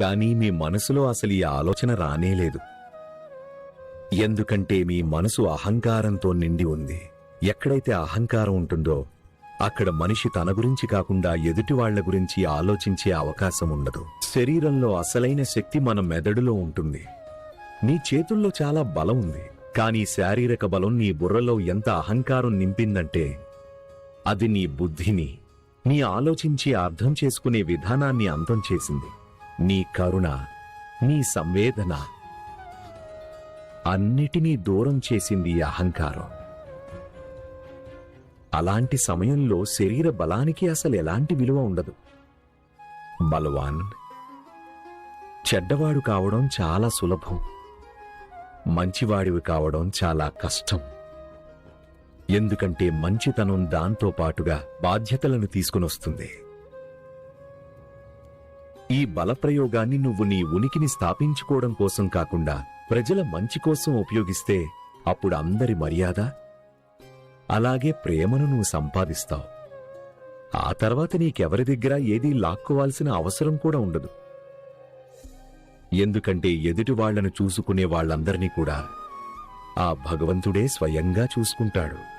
కానీ మీ మనసులో అసలు ఈ ఆలోచన రానేలేదు ఎందుకంటే మీ మనసు అహంకారంతో నిండి ఉంది. ఎక్కడైతే అహంకారం ఉంటుందో అక్కడ మనిషి తన గురించి కాకుండా ఎదుటివాళ్ళ గురించి ఆలోచించే అవకాశం ఉండదు. శరీరంలో అసలైన శక్తి మన మెదడులో ఉంటుంది. నీ చేతుల్లో చాలా బలం ఉంది. కానీ శారీరక బలం నీ బుర్రలో ఎంత అహంకారం నింపిందంటే అది నీ బుద్ధిని నీ ఆలోచించి అర్థం చేసుకునే విధానాన్ని అంతం చేసింది. నీ కరుణ నీ సంవేదన అన్నిటినీ దూరం చేసింది ఈ అహంకారం. అలాంటి సమయంలో శరీర బలానికి అసలు ఎలాంటి విలువ ఉండదు. బలవాన్ చెడ్డవాడు కావడం చాలా సులభం. మంచివాడివి కావడం చాలా కష్టం. ఎందుకంటే మంచితనం దాంతో పాటుగా బాధ్యతలను తీసుకునొస్తుంది. ఈ బలప్రయోగాన్ని నువ్వు నీ ఉనికిని స్థాపించుకోవడం కోసం కాకుండా ప్రజల మంచి కోసం ఉపయోగిస్తే అప్పుడు అందరి మర్యాద అలాగే ప్రేమను నువ్వు సంపాదిస్తావు. ఆ తర్వాత నీకెవరి దగ్గర ఏదీ లాక్కోవాల్సిన అవసరం కూడా ఉండదు. ఎందుకంటే ఎదుటి వాళ్ళను చూసుకునే వాళ్ళందరినీ కూడా ఆ భగవంతుడే స్వయంగా చూసుకుంటాడు.